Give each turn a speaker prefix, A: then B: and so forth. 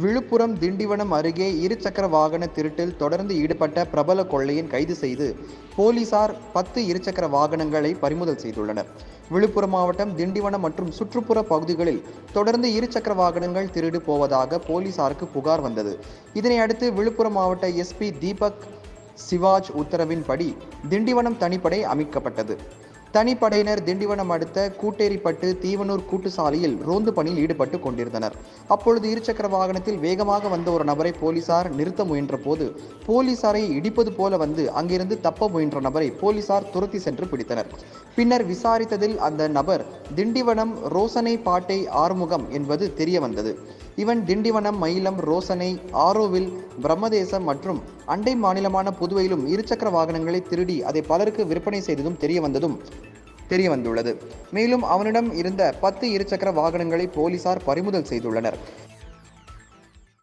A: விழுப்புரம் திண்டிவனம் அருகே இருசக்கர வாகன திருட்டில் தொடர்ந்து ஈடுபட்ட பிரபல கொள்ளையன் கைது செய்து போலீசார் பத்து இருசக்கர வாகனங்களை பறிமுதல் செய்துள்ளனர். விழுப்புரம் மாவட்டம் திண்டிவனம் மற்றும் சுற்றுப்புற பகுதிகளில் தொடர்ந்து இருசக்கர வாகனங்கள் திருடு போவதாக போலீசாருக்கு புகார் வந்தது. இதனை அடுத்து விழுப்புரம் மாவட்ட எஸ்பி தீபக் சிவாஜ் உத்தரவின்படி திண்டிவனம் தனிப்படை அமைக்கப்பட்டது. தனிப்படையினர் திண்டிவனம் அடுத்த கூட்டேரிப்பட்டு தீவனூர் கூட்டுசாலையில் ரோந்து பணியில் ஈடுபட்டு கொண்டிருந்தனர். அப்பொழுது இருசக்கர வாகனத்தில் வேகமாக வந்த ஒரு நபரை போலீசார் நிறுத்த முயன்ற போது போலீசாரை இடிப்பது போல வந்து அங்கிருந்து தப்ப முயன்ற நபரை போலீசார் துரத்தி சென்று பிடித்தனர். பின்னர் விசாரித்ததில் அந்த நபர் திண்டிவனம் ரோசனை பாட்டை ஆறுமுகம் என்பது தெரிய வந்தது. இவன் திண்டிவனம் மயிலம் ரோசனை ஆரோவில் பிரம்மதேசம் மற்றும் அண்டை மாநிலமான புதுவையிலும் இருசக்கர வாகனங்களை திருடி அதை பலருக்கு விற்பனை செய்ததும் தெரிய வந்ததும் தெரிய வந்துள்ளது. மேலும் அவனிடம் இருந்த பத்து இருசக்கர வாகனங்களை போலீசார் பறிமுதல் செய்துள்ளனர்.